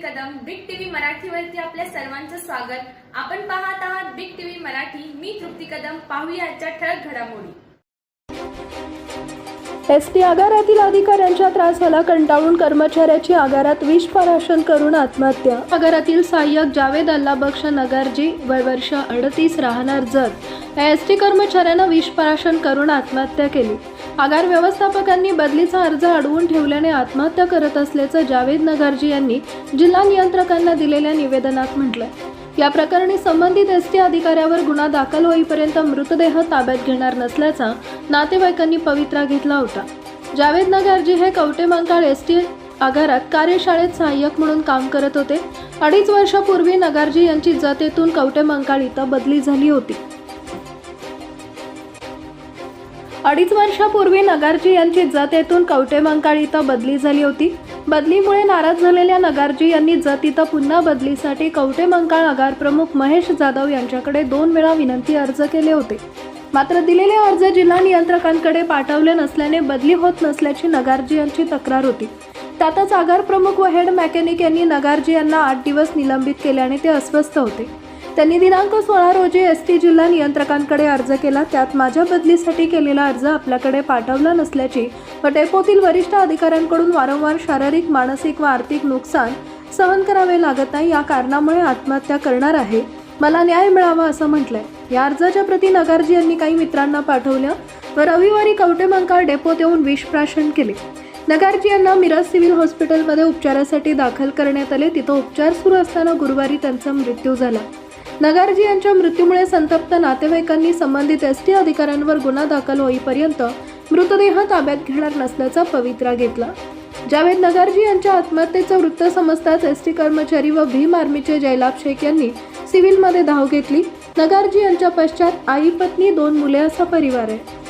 मराठीवरती आपल्या सर्वांचं स्वागत. आपण पाहत आहात बिग टीव्ही मराठी. मी तृप्ती कदम. पाहूया आजच्या ठळक घडामोडी. एस टी आगारातील अधिकाऱ्यांच्या त्रासाला कंटाळून कर्मचाऱ्याची आगारात विष पराशन करून आत्महत्या. आगारातील सहाय्यक जावेद अल्ला बक्ष नगरजी वय वर्ष अडतीस राहणार जत. एसटी एस टी कर्मचाऱ्यानं विषपराशन करून आत्महत्या केली. आगार व्यवस्थापकांनी बदलीचा अर्ज अडवून ठेवल्याने आत्महत्या करत असल्याचं जावेद नगरजी यांनी जिल्हा नियंत्रकांना दिलेल्या निवेदनात म्हटलंय. या प्रकरणी संबंधित एस टी अधिकाऱ्यावर गुन्हा दाखल होईपर्यंत मृतदेह ताब्यात घेणार नसल्याचा नातेवाईकांनी पवित्रा घेतला होता. जावेद नगरजी हे कवटेमांकाळ एस टी आगारात कार्यशाळेत सहाय्यक म्हणून काम करत होते. अडीच वर्षापूर्वी नगारजी यांची जतेतून येथून कवटे मंकाळ इथं बदली झाली होती. अडीच वर्षापूर्वी नगारजी यांची जत येथून कवटे मंकाळ इथं बदली झाली होती. बदलीमुळे नाराज झालेल्या नगारजी यांनी जत इथं पुन्हा बदलीसाठी कवटे मंकाळ आगार प्रमुख महेश जाधव यांच्याकडे दोन वेळा विनंती अर्ज केले होते. मात्र दिलेले अर्ज जिल्हा नियंत्रकांकडे पाठवले नसल्याने बदली होत नसल्याची नगारजी यांची तक्रार होती. त्यातच आगार प्रमुख व हेड मेकॅनिक यांनी नगारजी यांना आठ दिवस निलंबित केल्याने ते अस्वस्थ होते. त्यांनी दिनांक सोळा रोजी एस टी जिल्हा नियंत्रकांकडे अर्ज केला. त्यात माझ्या बदलीसाठी केलेला अर्ज आपल्याकडे पाठवला नसल्याची व डेपोतील वरिष्ठ अधिकाऱ्यांकडून वारंवार शारीरिक मानसिक व आर्थिक नुकसान सहन करावे लागत नाही या कारणामुळे आत्महत्या करणार आहे. मला न्याय मिळावा असं म्हटलंय. या अर्जाच्या प्रती नगारजी यांनी काही मित्रांना पाठवल्या व रविवारी कवटेमंकाळ डेपोत येऊन विषप्राशन केले. नगारजी यांना मिरज सिव्हिल हॉस्पिटलमध्ये उपचारासाठी दाखल करण्यात आले. तिथं उपचार सुरू असताना गुरुवारी त्यांचा मृत्यू झाला. नगारजी यांच्या मृत्यूमुळे संतप्त नातेवाईकांनी संबंधित एस टी अधिकाऱ्यांवर गुन्हा दाखल होईपर्यंत मृतदेह ताब्यात घेणार नसल्याचा पवित्रा घेतला. जावेद नगारजी यांच्या आत्महत्येचं वृत्त समजताच एस टी कर्मचारी व भीम आर्मीचे जयलाभ शेख यांनी सिव्हिलमध्ये धाव घेतली. नगारजी यांच्या पश्चात आई पत्नी दोन मुले असा परिवार आहे.